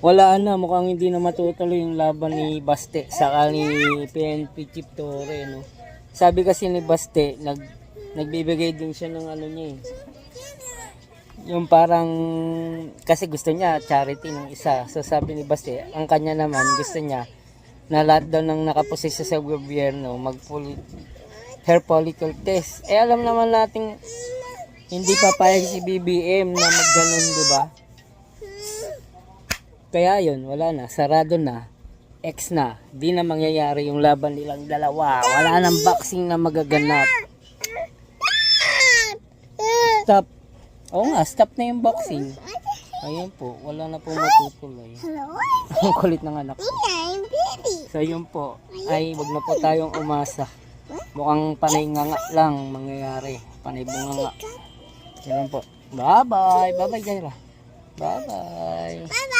wala na, mukhang hindi na matutuloy yung laban ni Baste sa ni PNP Chief Torre, no? Sabi kasi ni Baste, nag, nagbibigay din siya ng ano niya eh. Yung parang, kasi gusto niya charity ng isa. So sabi ni Baste, ang kanya naman gusto niya na lahat daw ng nakaposisyon sa gobyerno mag hair follicle test. Eh alam naman nating hindi papayag si BBM na magganon, di ba? Kaya yun, wala na, sarado na, ex na, di na mangyayari yung laban nilang dalawa. Wala nang boxing na magaganap. Stop. Oo nga, stop na yung boxing. Ayun po, wala na po matutuloy. Ang kulit ng anak ko. So yun po, ay wag na po tayong umasa. Mukhang panay nga nga lang mangyayari. Panay bunga nga. Lang po. Bye-bye. Bye-bye, Jaira. Bye-bye.